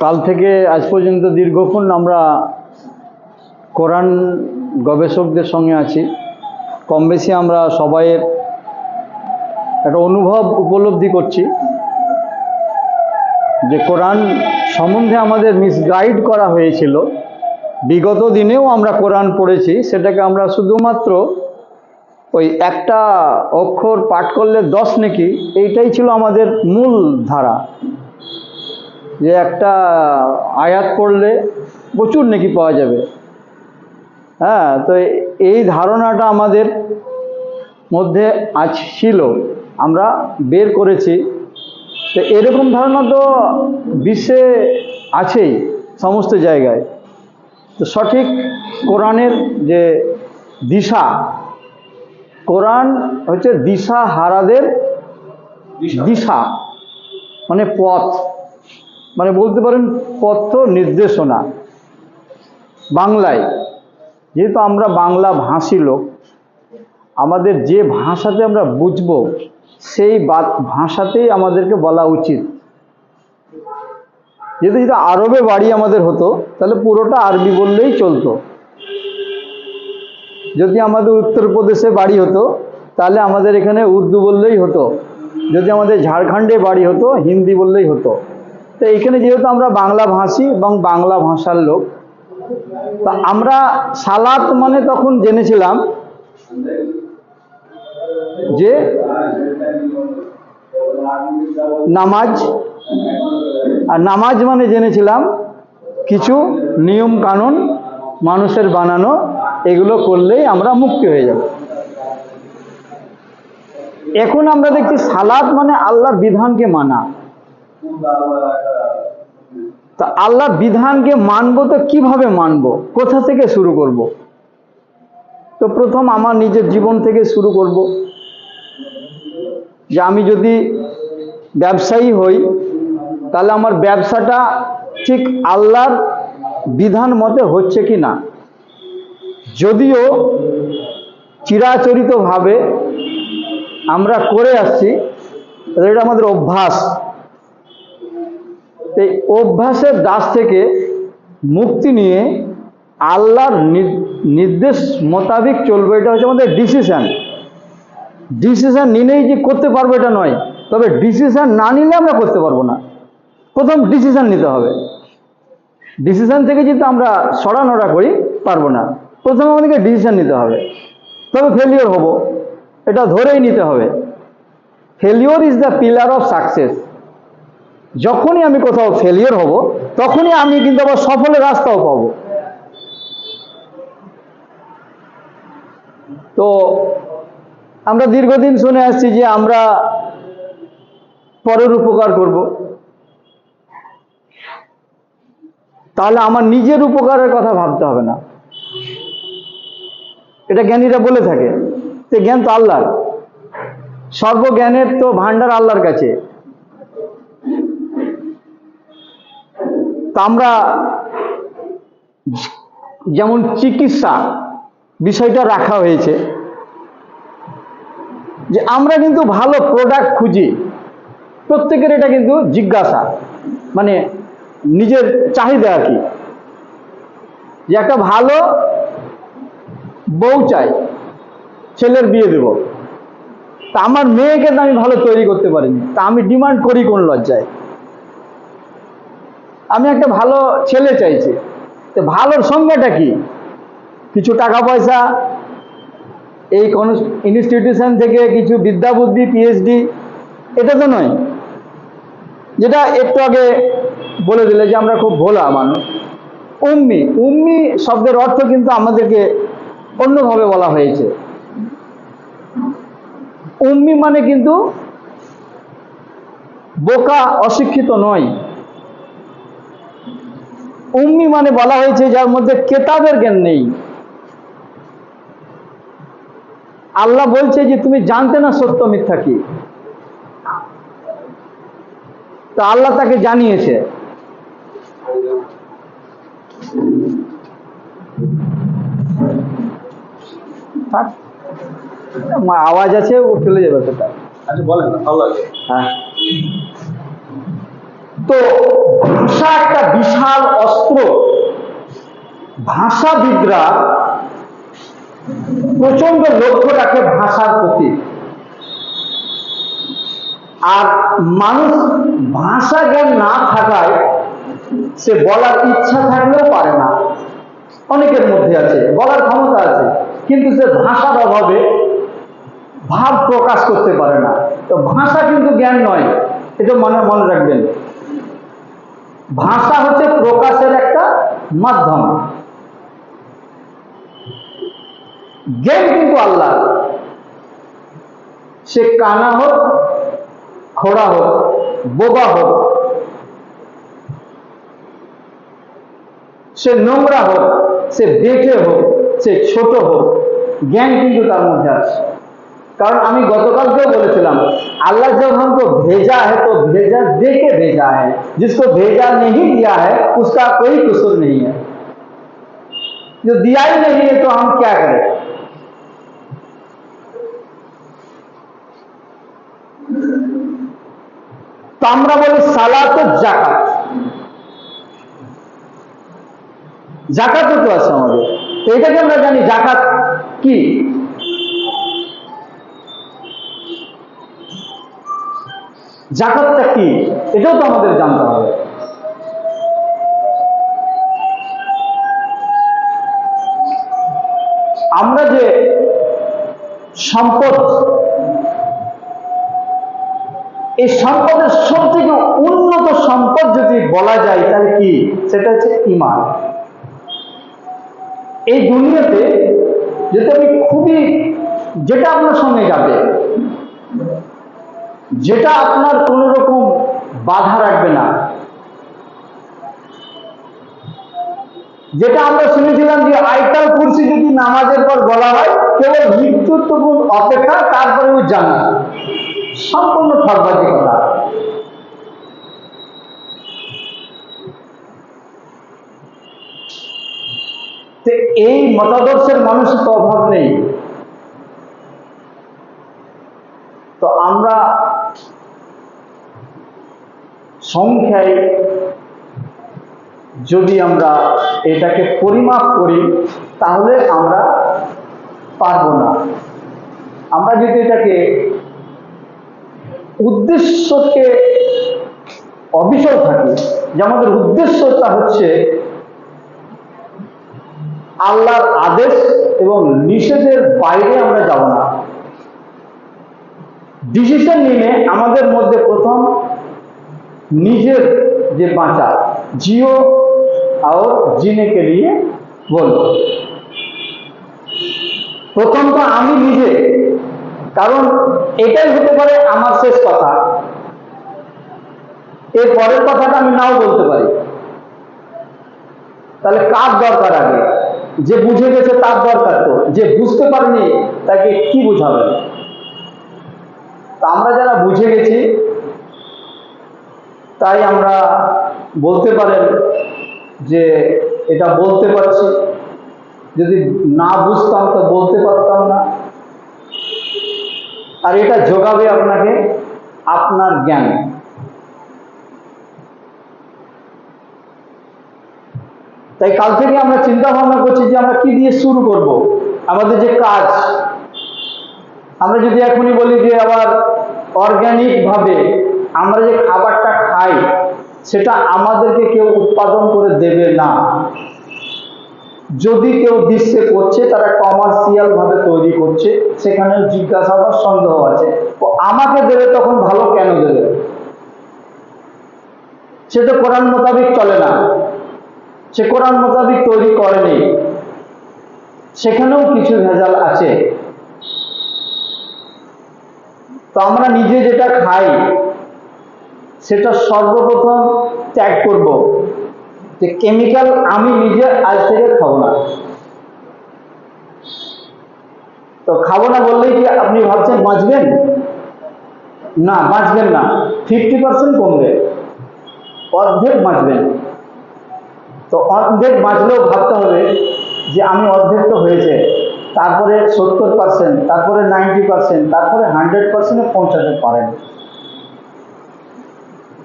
কাল থেকে আজ পর্যন্ত দীর্ঘক্ষণ আমরা কোরআন গবেষকদের সঙ্গে আছি। কম বেশি আমরা সবাইয়ের একটা অনুভব উপলব্ধি করছি যে কোরআন সম্বন্ধে আমাদের মিসগাইড করা হয়েছিল। বিগত দিনেও আমরা কোরআন পড়েছি, সেটাকে আমরা শুধুমাত্র ওই একটা অক্ষর পাঠ করলে দশ নাকি, এইটাই ছিল আমাদের মূল ধারা। যে একটা আয়াত পড়লে প্রচুর নাকি পাওয়া যাবে। হ্যাঁ তো এই ধারণাটা আমাদের মধ্যে আজ ছিল, আমরা বের করেছি। তো এরকম ধারণা তো বিশ্বে আছেই সমস্ত জায়গায়। তো সঠিক কোরআনের যে দিশা কোরআন হচ্ছে দিশা হারাদের দিশা। মানে পথ। মানে বলতে পারেন পথ নির্দেশনা। বাংলায় যেহেতু আমরা বাংলা ভাষী লোক আমাদের যে ভাষাতে আমরা বুঝব সেই ভাষাতেই আমাদেরকে বলা উচিত। যেহেতু যদি আরবে বাড়ি আমাদের হতো তাহলে পুরোটা আরবি বললেই চলতো। যদি আমাদের উত্তরপ্রদেশে বাড়ি হতো, তাহলে আমাদের এখানে উর্দু বললেই হতো। যদি আমাদের ঝাড়খণ্ডে বাড়ি হতো, হিন্দি বললেই হতো। তো এখানে যেহেতু আমরা বাংলা ভাষী এবং বাংলা ভাষার লোক, তা আমরা সালাত মানে তখন জেনেছিলাম যে নামাজ, আর নামাজ মানে জেনেছিলাম কিছু নিয়ম কানুন মানুষের বানানো এগুলো করলেই আমরা মুক্তি হয়ে যাব। এখন আমরা দেখছি সালাদ মানে আল্লাহর বিধানকে মানা। তা আল্লাহ বিধানকে মানবো তো কীভাবে মানবো? কোথা থেকে শুরু করব। তো প্রথম আমার নিজের জীবন থেকে শুরু করব। যে আমি যদি ব্যবসায়ী হই, তাহলে আমার ব্যবসাটা ঠিক আল্লাহর বিধান মতে হচ্ছে কি না যদিও চিরাচরিতভাবে আমরা করে আসছি এটা আমাদের অভ্যাস। এই অভ্যাসের দাস থেকে মুক্তি নিয়ে আল্লাহর নির্দেশ মোতাবিক চলবে, এটা হচ্ছে আমাদের ডিসিশন ডিসিশন নিলেই যে করতে পারব এটা নয়, তবে ডিসিশন না নিলে আমরা করতে পারব না। প্রথম ডিসিশন নিতে হবে। ডিসিশন থেকে যদি আমরা সরানোটা করি, পারব না। প্রথমে আমাদেরকে ডিসিশন নিতে হবে। তবে ফেলিওর হব। এটা ধরেই নিতে হবে। Failure is the pillar of success যখনই আমি কোথাও ফেলিওর হব, তখনই আমি কিন্তু আবার সফলের রাস্তাও পাবো। তো আমরা দীর্ঘদিন শুনে আসছি যে আমরা পরের উপকার করব। তাহলে আমার নিজের উপকারের কথা ভাবতে হবে না। এটা জ্ঞানীরা বলে থাকে, যে জ্ঞান তো আল্লাহর। সর্বজ্ঞানের তো ভান্ডার আল্লাহর কাছে। তা আমরা যেমন চিকিৎসা বিষয়টা রাখা হয়েছে, যে আমরা কিন্তু ভালো প্রোডাক্ট খুঁজি, প্রত্যেকের এটা কিন্তু জিজ্ঞাসা মানে নিজের চাহিদা আর কি। যে একটা ভালো বউ চাই, ছেলের বিয়ে দেব। তা আমার মেয়েকে তো আমি ভালো তৈরি করতে পারিনি। তা আমি ডিমান্ড করি কোন লজ্জায়? আমি একটা ভালো ছেলে চাইছি। তো ভালোর সংজ্ঞাটা কি? কিছু টাকা পয়সা, এই কোন ইনস্টিটিউশন থেকে কিছু বিদ্যা বুদ্ধি পিএইচডি এটা তো নয়। যেটা একটু আগে বলে দিলে যে আমরা খুব ভোলা মানুষ। উম্মি উম্মি শব্দের অর্থ কিন্তু আমাদেরকে অন্যভাবে বলা হয়েছে। উম্মি মানে কিন্তু বোকা, অশিক্ষিত নয়। উম্মি মানে বলা হয়েছে যার মধ্যে কেতাবের জ্ঞান নেই। আল্লাহ বলছে যে, তুমি জানতে না সত্য মিথ্যা কি? তো আল্লাহ তাকে জানিয়েছে। থাক। আওয়াজ আছে ও চলে যাবে সেটা। আচ্ছা বলেন হ্যাঁ। তো ভাষা একটা বিশাল অস্ত্র। ভাষাবিদরা প্রচণ্ড লক্ষ্য রাখে ভাষার প্রতি। আর মানুষ ভাষা জ্ঞান না থাকায় সে বলার ইচ্ছা থাকলেও পারে না। অনেকের মধ্যে আছে, বলার ক্ষমতা আছে, কিন্তু সে ভাষার অভাবে ভাব প্রকাশ করতে পারে না। তো ভাষা কিন্তু জ্ঞান নয়, এটা মনে মনে রাখবেন। ভাষা হচ্ছে প্রকাশের একটা মাধ্যম। জ্ঞান কিন্তু আল্লাহ। সে কানা হোক, খোড়া হোক, বোবা হোক সে নোংরা হোক সে বেটে হোক সে ছোট হোক জ্ঞান কিন্তু তার মধ্যে আছে কারণ আমি গতকালকেও বলেছিলাম अल्लाह जब हमको भेजा है तो भेजा दे के भेजा है जिसको भेजा नहीं दिया है उसका कोई कसूर नहीं है जो दिया ही नहीं है तो हम क्या करें তো আমরা বলি সালাত জাকাত জাকাতও তো আছে আমাদের। তো এটাকে আমরা জানি জাকাত কি? জাকাতটা কি? এটাও তো আমাদের জানতে হবে। আমরা যে সম্পদ, এই সম্পদের সব থেকে উন্নত সম্পদ যদি বলা যায় তাহলে কি? সেটা হচ্ছে ইমান এই দুনিয়াতে যেটা আমি খুবই, যেটা আপনার সঙ্গে যাবে, যেটা আপনার কোন রকম বাধা রাখবে না। যেটা আমরা শুনেছিলাম যে আইতাল কুরসি যদি নামাজের পর বলা হয়, কেবল মৃত্যুর টুকুন অপেক্ষা তারপরে ও জানা। সম্পূর্ণ ঠকবাজি কথা তো এই মতাদর্শের মানুষের তো অভাব নেই। তো আমরা সংখ্যায় যদি আমরা এটাকে পরিমাপ করি, তাহলে আমরা পারব না। আমরা যদি এটাকে উদ্দেশ্যকে অবিচল থাকি, যে আমাদের উদ্দেশ্যটা হচ্ছে আল্লাহর আদেশ এবং নিষেধের বাইরে আমরা যাব না। ডিসিশন নিয়ে আমাদের মধ্যে প্রথম নিজের যে বাঁচা, জিও আর জিনে কে লিয়ে বলো প্রথম তো আমি নিজে, কারণ এটাই হতে পারে আমার শেষ কথা। এর পরের কথাটা আমি নাও বলতে পারি। তাহলে কার দরকার আগে? যে বুঝে গেছে তার দরকার তো। যে বুঝতে পারেনি, তাকে কি বুঝাবে? আমরা যারা বুঝে গেছি, তাই আমরা বলতে পারেন যে এটা বলতে পারছি। যদি না বুঝতাম তো বলতে পারতাম না। আর এটা যোগাবে আপনাকে আপনার জ্ঞান। তাই কাল থেকে আমরা চিন্তা ভাবনা করছি যে আমরা কি দিয়ে শুরু করব? আমাদের যে কাজ, আমরা যদি এখনই বলি যে আবার অর্গানিক ভাবে আমরা যে খাবারটা খাই, সেটা আমাদেরকে কেউ উৎপাদন করে দেবে না। যদি কেউ দিচ্ছে করছে, তারা কমার্শিয়াল ভাবে তৈরি করছে সেখানে জিজ্ঞাসাবাদ সন্দেহ আছে। ও আমাকে দেবে তখন ভালো কেন দেবে? সে তো কোরআন মোতাবিক চলে না। সে কোরআন মোতাবিক তৈরি করেনি। সেখানেও কিছু ভেজাল আছে। তো আমরা নিজে যেটা খাই, সেটা সর্বপ্রথম ত্যাগ করব। যে কেমিক্যাল আমি নিজে আজ থেকে খাব না। তো খাব না বললেই কি আপনি ভাবছেন বাঁচবেন? না বাঁচবেন না। ফিফটি পার্সেন্ট কমবে। অর্ধেক বাঁচবেন। তো অর্ধেক বাঁচলেও ভাবতে হবে যে আমি অর্ধেক তো হয়েছে। তারপরে সত্তর পার্সেন্ট তারপরে নাইনটি পার্সেন্ট তারপরে হান্ড্রেড পার্সেন্টে পৌঁছাতে পারেন।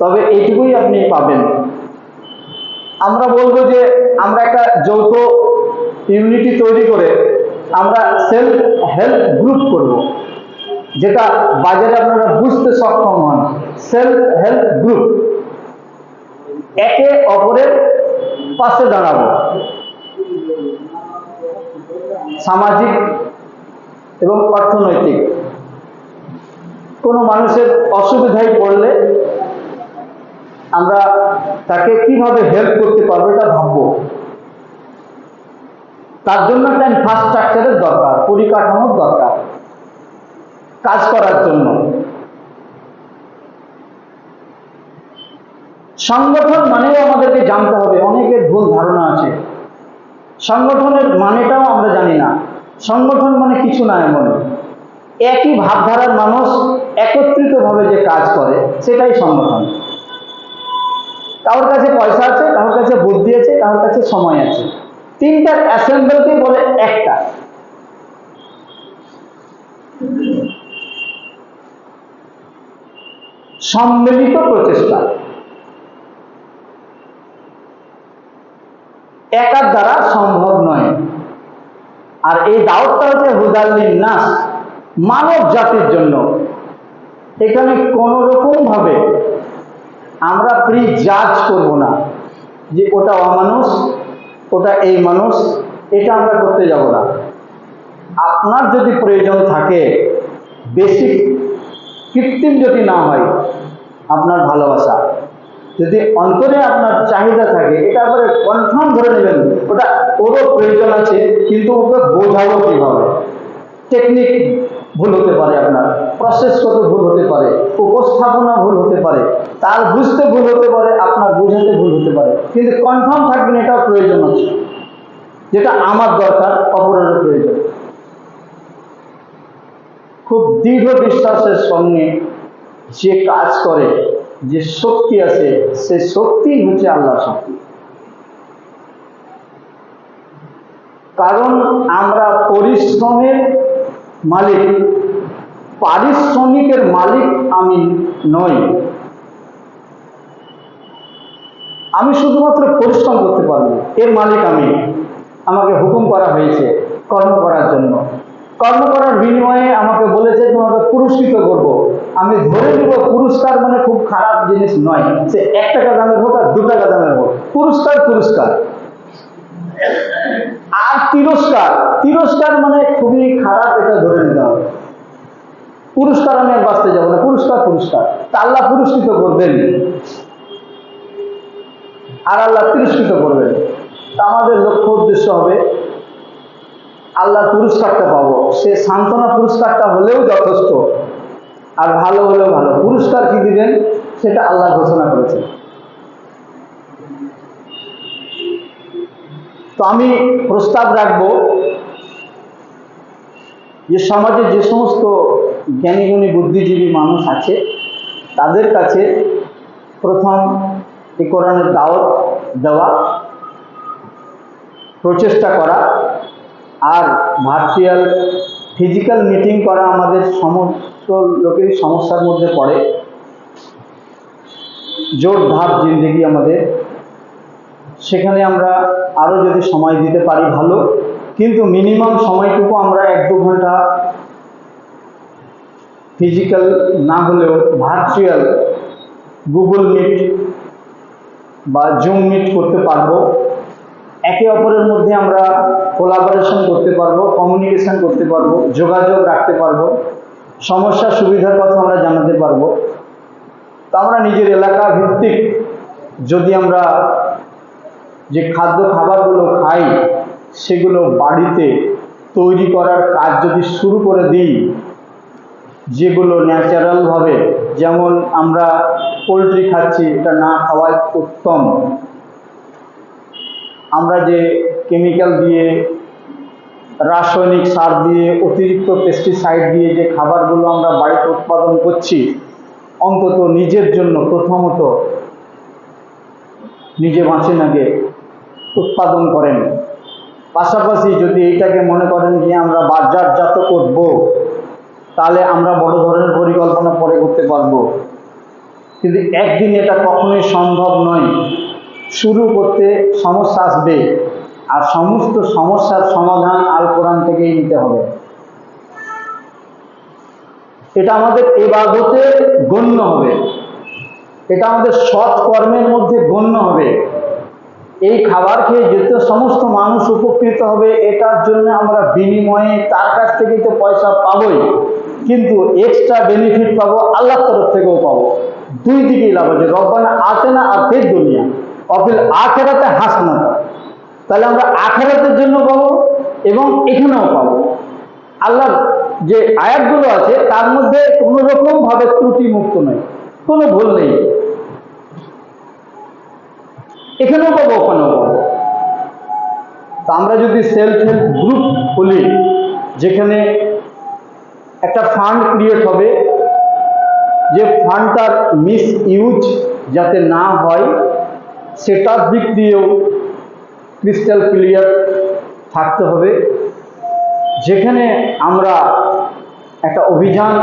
তবে এইটুকুই আপনি পাবেন। আমরা বলব যে আমরা একটা যৌথ ইউনিটি তৈরি করে আমরা সেলফ হেল্প গ্রুপ করব, যেটা বাজারে আপনারা বুঝতে সক্ষম হন। সেলফ হেল্প গ্রুপ একে অপরের পাশে দাঁড়াবো। সামাজিক এবং অর্থনৈতিক। কোনো মানুষের অসুবিধায় পড়লে আমরা তাকে কীভাবে হেল্প করতে পারব এটা ভাববো। তার জন্য একটা ইনফ্রাস্ট্রাকচারের দরকার, পরিকাঠামোর দরকার। কাজ করার জন্য। সংগঠন মানেও আমাদেরকে জানতে হবে, অনেকের ভুল ধারণা আছে। সংগঠনের মানেটাও আমরা জানি না। সংগঠন মানে কিছু না এমন। একই ভাবধারার মানুষ একত্রিতভাবে যে কাজ করে, সেটাই সংগঠন। কারোর কাছে পয়সা আছে, কারোর কাছে বুদ্ধি আছে, কারোর কাছে সময় আছে। তিনটার অ্যাসেম্বলকে বলে একটা। সম্মিলিত প্রচেষ্টা। একার দ্বারা সম্ভব নয়। আর এই দাওয়াতটা হচ্ছে হুদাল্লিন নাস মানব জাতির জন্য। এখানে কোনো রকম ভাবে আমরা প্রি জাজ করব না যে ওটা অমানুষ, ওটা এই মানুষ, এটা আমরা করতে যাব না। আপনার যদি প্রয়োজন থাকে বেসিক কৃত্রিম যদি না হয়, আপনার ভালোবাসা। যদি অন্তরে আপনার চাহিদা থাকে, এটা আবার কনফার্ম ধরে নেবেন। ওটা ওরও প্রয়োজন আছে, কিন্তু ওকে বোঝাবো কীভাবে? টেকনিক ভুল হতে পারে আপনার প্রসেস কত ভুল হতে পারে, উপস্থাপনা ভুল হতে পারে, তার বুঝতে ভুল হতে পারে, আপনার বোঝাতে ভুল হতে পারে। কিন্তু কনফার্ম থাকবেন এটাও প্রয়োজন আছে। যেটা আমার দরকার, অপরেরও প্রয়োজন। খুব দৃঢ় বিশ্বাসের সঙ্গে যে কাজ করে যে শক্তি আছে সে শক্তি হচ্ছে আল্লাহ শক্তি। কারণ আমরা পরিশ্রমের মালিক, পারিশ্রমিকের মালিক আমি নই। আমি শুধুমাত্র পরিশ্রম করতে পারব, এর মালিক আমি। আমাকে হুকুম করা হয়েছে, কর্ম করার জন্য। কর্ম করার বিনিময়ে আমাকে বলেছে, তোমাকে পুরস্কৃত করব। আমি ধরে নিব, পুরস্কার মানে খুব খারাপ জিনিস নয়। সে এক টাকা দামের হোক আর দু টাকা দামের হোক। পুরস্কার পুরস্কার। আর তিরস্কার। তিরস্কার মানে খুবই খারাপ, এটা ধরে নিতে হবে। পুরস্কার আমি বাঁচতে যাব না। পুরস্কার পুরস্কার। তা আল্লাহ পুরস্কৃত করবেন। আর আল্লাহ তিরস্কৃত করবেন। তা আমাদের লক্ষ্য উদ্দেশ্য হবে আল্লাহ পুরস্কারটা পাবো। সে সান্ত্বনা পুরস্কারটা হলেও যথেষ্ট। আর ভালো হলেও ভালো। পুরস্কার কি দিবেন? সেটা আল্লাহ ঘোষণা করেছে তো আমি প্রস্তাব রাখব যে সমাজে যে সমস্ত জ্ঞানীগুণী বুদ্ধিজীবী মানুষ আছে, তাদের কাছে প্রথম এই কোরআনের দাওয়াত দেওয়া, প্রচেষ্টা করা আর ভার্চুয়াল ফিজিক্যাল মিটিং করা আমাদের সমস্ত লোকেরই সমস্যার মধ্যে পড়ে। জোর ধাপ জিন্দেগি আমাদের। সেখানে আমরা আরও যদি সময় দিতে পারি ভালো, কিন্তু মিনিমাম সময়টুকু আমরা এক দু ঘণ্টা ফিজিক্যাল না হলেও ভার্চুয়াল গুগল মিট বা জুম মিট করতে পারব। একে অপরের মধ্যে আমরা কোলাবোরেশন করতে পারব কমিউনিকেশন করতে পারব, যোগাযোগ রাখতে পারব, সমস্যা, সুবিধার কথা আমরা জানাতে পারব। তা আমরা নিজের এলাকা ভিত্তিক যদি আমরা যে খাদ্য খাবারগুলো খাই, সেগুলো বাড়িতে তৈরি করার কাজ যদি শুরু করে দিই, যেগুলো ন্যাচারালভাবে যেমন আমরা পোলট্রি খাচ্ছি, এটা না খাওয়াই উত্তম। আমরা যে কেমিক্যাল দিয়ে, রাসায়নিক সার দিয়ে, অতিরিক্ত পেস্টিসাইড দিয়ে যে খাবারগুলো আমরা বাড়িতে উৎপাদন করছি, অন্তত নিজের জন্য প্রথমত নিজে বাঁচেন আগে উৎপাদন করেন। পাশাপাশি যদি এইটাকে মনে করেন যে আমরা বাজারজাত করব, তাহলে আমরা বড় ধরনের পরিকল্পনা পরে করতে পারব। কিন্তু একদিন এটা কখনোই সম্ভব নয়। শুরু করতে সমস্যা আসবে। আর সমস্ত সমস্যার সমাধান আল কোরআন থেকেই নিতে হবে। এটা আমাদের এবাদতে গণ্য হবে। এটা আমাদের সৎ কর্মের মধ্যে গণ্য হবে। এই খাবার খেয়ে যেতে সমস্ত মানুষ উপকৃত হবে, এটার জন্য আমরা বিনিময়ে তার কাছ থেকেই তো পয়সা পাবই। কিন্তু এক্সট্রা বেনিফিট পাবো, আল্লাহর তরফ থেকেও পাবো। দুই দিকেই লাভ আছে। রব্বানা আতে না আর দুনিয়া। অফিল আখেরাতে হাসনাতা তাহলে আমরা আখেরাতের জন্য পাবো এবং এখানেও পাবো। আল্লাহর যে আয়াতগুলো আছে, তার মধ্যে কোনো রকম ভাবে ত্রুটি মুক্ত নয়, কোনো ভুল নেই। এখানেও পাবো, ওখানেও পাবো। তো আমরা যদি সেলফ হেল্প গ্রুপ খুলি, যেখানে একটা ফান্ড ক্রিয়েট হবে, যে ফান্ডটার মিস ইউজ যাতে না হয় সেটার দিক দিয়েও ক্রিস্টাল ক্লিয়ার থাকতে হবে। যেখানে আমরা একটা অভিযান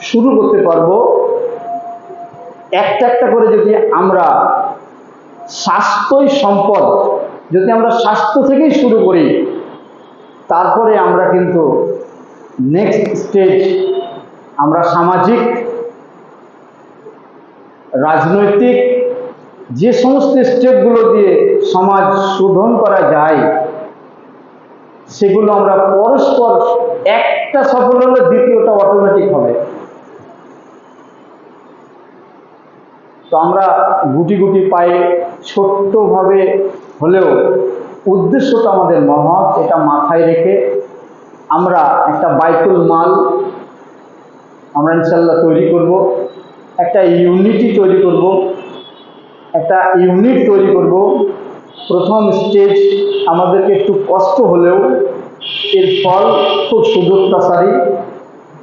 শুরু করতে পারব। একটা একটা করে যদি আমরা স্বাস্থ্যই সম্পদ, যদি আমরা স্বাস্থ্য থেকেই শুরু করি, তারপরে আমরা কিন্তু নেক্সট স্টেজ আমরা সামাজিক, রাজনৈতিক যে সমস্ত স্টেপগুলো দিয়ে সমাজ শোধন করা যায়, সেগুলো আমরা পরস্পর, একটা সফল হলে দ্বিতীয়টা অটোমেটিক হবে। তো আমরা গুটি গুটি পায়ে ছোট্টভাবে হলেও উদ্দেশ্যটা আমাদের মহৎ এটা মাথায় রেখে আমরা একটা বাইতুল মাল আমরা ইনশাল্লাহ তৈরি করব, একটা ইউনিটি তৈরি করব। একটা ইউনিট তৈরি করব। প্রথম স্টেজ আমাদেরকে একটু কষ্ট হলেও এর ফল খুব সুদূরপ্রসারী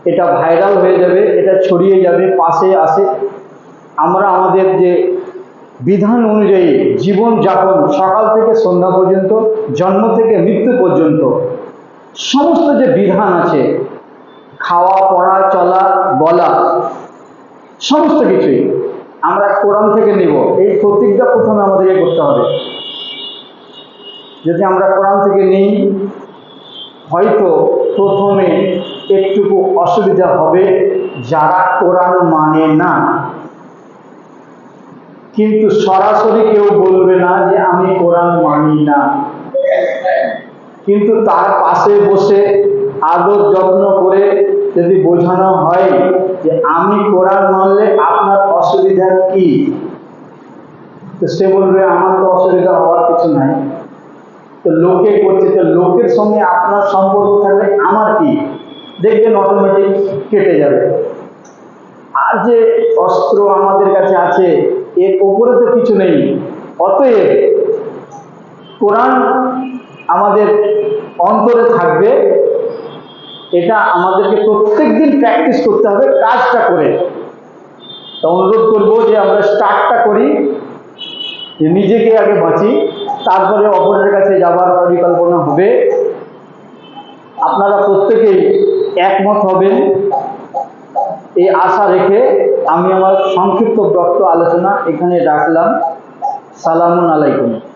এটা ভাইরাল হয়ে যাবে, এটা ছড়িয়ে যাবে, পাশে আসে। আমরা আমাদের যে বিধান অনুযায়ী জীবন যাপন, সকাল থেকে সন্ধ্যা পর্যন্ত, জন্ম থেকে মৃত্যু পর্যন্ত, সমস্ত যে বিধান আছে, খাওয়া, পড়া, চলা, বলা, সমস্ত কিছুই আমরা কোরআন থেকে নিব। এই প্রতিজ্ঞা প্রথমে আমাদেরকে করতে হবে। যদি আমরা কোরআন থেকে নিই, হয়তো প্রথমে একটুকু অসুবিধা হবে যারা কোরআন মানে না। কিন্তু সরাসরি কেউ বলবে না যে আমি কোরআন মানি না। কিন্তু তার পাশে বসে আদর যত্ন করে যদি বোঝানো হয় যে আমি কোরআন মানলে আপনার অসুবিধা কি? তো সে বলবে, আমার তো অসুবিধা হওয়ার কিছু নাই। তো লোকে করছে, তো লোকের সঙ্গে আপনার সম্পর্ক থাকলে আমার কি? দেখবেন অটোমেটিক কেটে যাবে। আর যে অস্ত্র আমাদের কাছে আছে, এর ওপরে তো কিছু নেই। অতএব কোরআন আমাদের অন্তরে থাকবে। এটা আমাদেরকে প্রত্যেক দিন প্র্যাকটিস করতে হবে, কাজটা করে। অনুরোধ করব যে আমরা স্টার্টটা করি, যে নিজেকে আগে বাঁচি, তারপরে অপরের কাছে যাবার পরিকল্পনা হবে। আপনারা প্রত্যেকেই একমত হবেন। এই আশা রেখে আমি আমার সংক্ষিপ্ত বক্ত আলোচনা এখানে রাখলাম। সালামুন আলাইকুম।